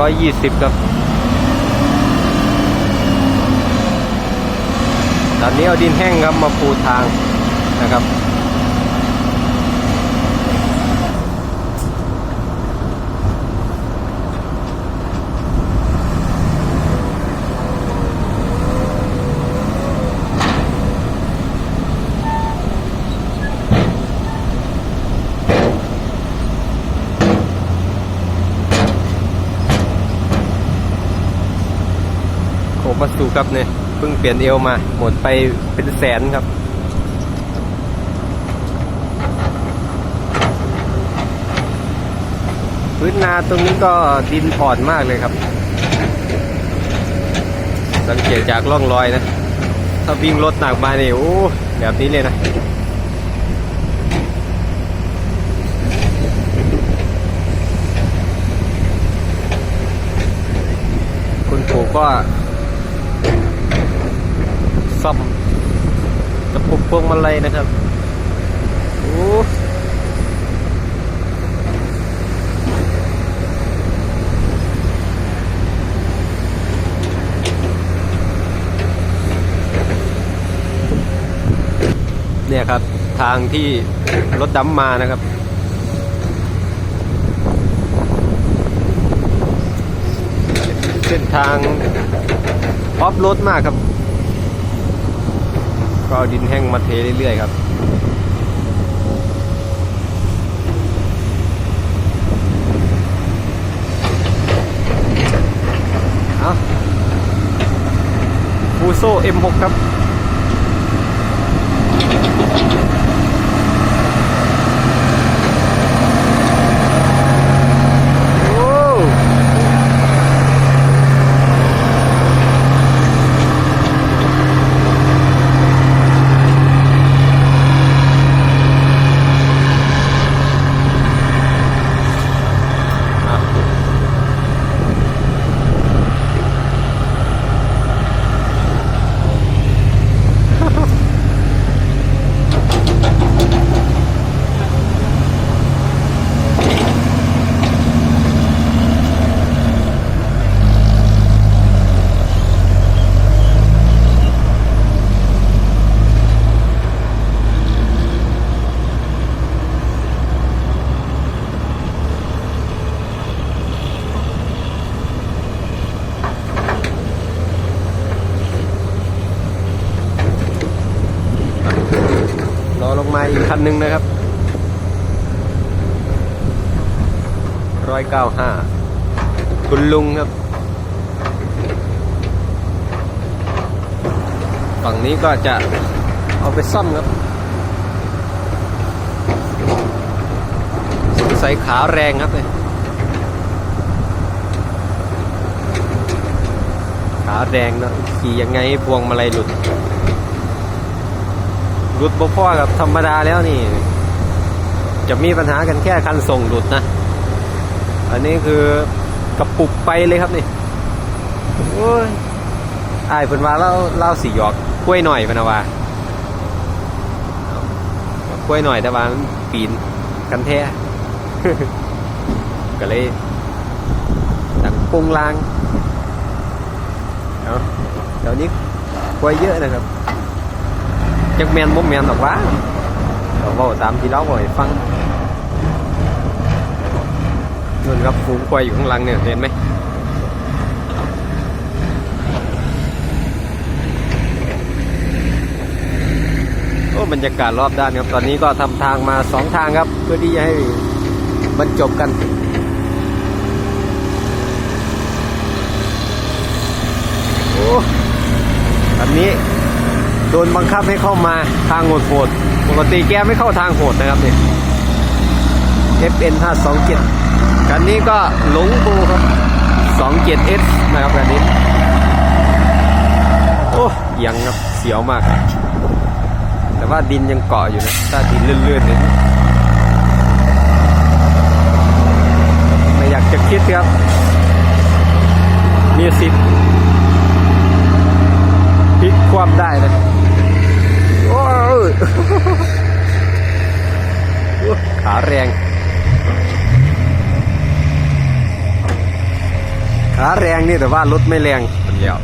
ร้อยยี่สิบครับ ตอนนี้เอาดินแห้งครับมาปูทางนะครับ โคมาสูครับเนี่ยเพิ่งเปลี่ยนเอวมา หมดไปเป็นแสนครับ พื้นนาตรงนี้ก็ดินอ่อนมากเลยครับ สังเกตจากร่องรอยนะ ถ้าวิ่งรถหนักมาเนี่ยโอ้แบบนี้เลยนะคุณปู่ก็ ซ่อมกระปุกพวงมาลัยนะครับโอ้เนี่ยครับ ทางที่รถดำมานะครับ เส้นทางออฟโรดมากครับ ก็เอาดินแห้งมาเทเรื่อยๆครับเอาฟูโซ M6 ครับ โอ้ รอลง มาอีกคันหนึ่งนะครับร้อยเก้าห้าคุณลุงครับ ฝั่งนี้ก็จะเอาไปซ่อมครับสงสัยขาแรงครับเนี่ยขาแรงเนอะขี่ยังไงให้พวงมาลัยหลุด หลุดบ่พ่อกับธรรมดาแล้วนี่ จะมีปัญหากันแค่คันส่งหลุดนะ อันนี้คือกระปุกไปเลยครับนี่โอ้ยอายเพิ่นว่าเล่าเล่าสีหยอกกล้วยหน่อยพนว่ากล้วยหน่อยแต่ว่ามันปีนกันแท้ก็เลยดังปุงลางเอาเดี๋ยวนี้กล้วยเยอะนะครับ จักแมนบ่แมนหรอกวะเราเว้าตามที่เราบ่ให้ฟังนู่นครับฝูงควายอยู่ข้างหลังเนี่ยเห็นไหมโอ้บรรยากาศรอบด้านครับตอนนี้ก็ทำทางมาสองทางครับ เพื่อที่จะให้บรรจบกันโอ้อันนี้ โดนบังคับให้เข้ามาทางโหดโหดๆปกติแกไม่เข้าทางโหดนะครับเนี่ย FN 527คันนี้ก็หลงบูครับ 27S นะครับคันนี้ โอ้ยังครับ เสียวมาก แต่ว่าดินยังเกาะอยู่นะ ถ้าดินเลื่อนๆเนี่ยไม่อยากจะคิดครับ มีสิทธิ์พลิกความได้นะโอ้ย ขาแรง ขาแรงนี่แต่ว่ารถไม่แรงคนเดียว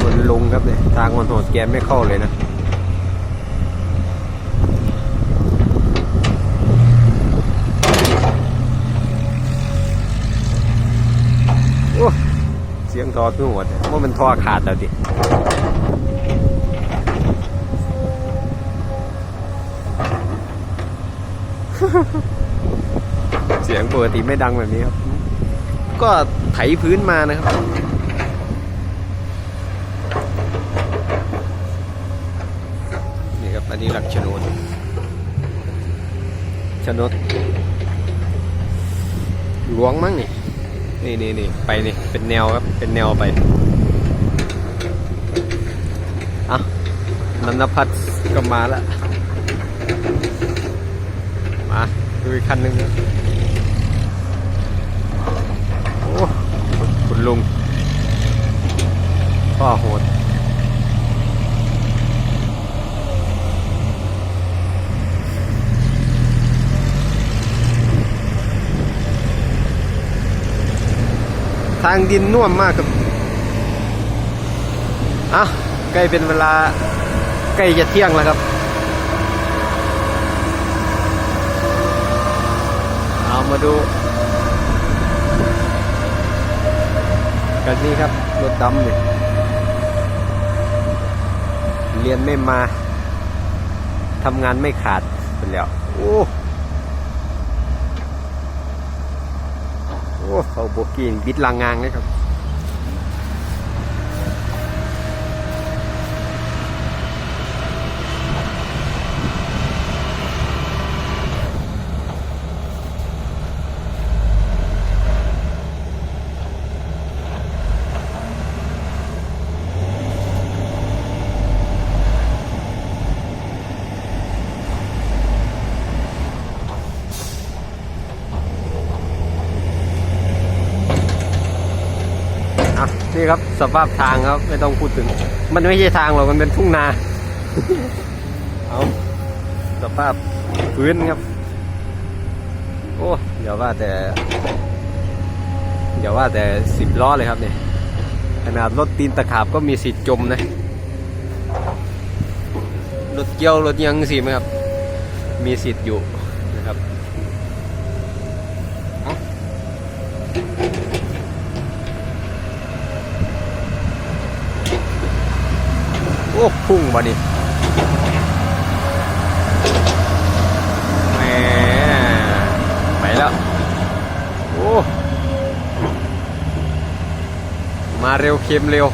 คนลงครับเนี่ยทางมันโหดแกไม่เข้าเลยนะ สียงทอขึ้นหัวเนี่ยว่ามันทอขาดแล้วดิเสียงปกติไม่ดังแบบนี้ครับ ก็ไถพื้นมานะครับนี่ครับอันนี้หลักชนวนชนดหลวงมั้งนี่ นี่นี่นี่ไปนี่ เป็นแนวครับ เป็นแนวไปอะนันทพัฒน์ก็มาแล้ว มาดูอีกคันหนึ่งโอ้คุณลุงพ่อโหด ทางดินน่วมมากครับอะใกล้เป็นเวลาใกล้จะเที่ยงแล้วครับเอามาดู กันนี้ครับรถดำเนี่ยเรียนไม่มาทำงานไม่ขาดไปแล้ว โอ้ โอ้เขาโบกี้บิดลางงางเลยครับ นี่ครับสภาพทางครับ ไม่ต้องพูดถึง มันไม่ใช่ทางหรอกมันเป็นทุ่งนา เอาสภาพพื้นครับ โอ้อย่าว่าแต่อย่าว่าแต่สิบล้อเลยครับเนี่ยขนาดรถตีนตะขาบก็มีสิทธิ์จมนะรถเกี่ยวรถยังสิไหมครับ มีสิทธิ์อยู่นะครับ พุ่งมาดิแหมไปแล้ว โอ้ มาเร็วเค็มเร็ว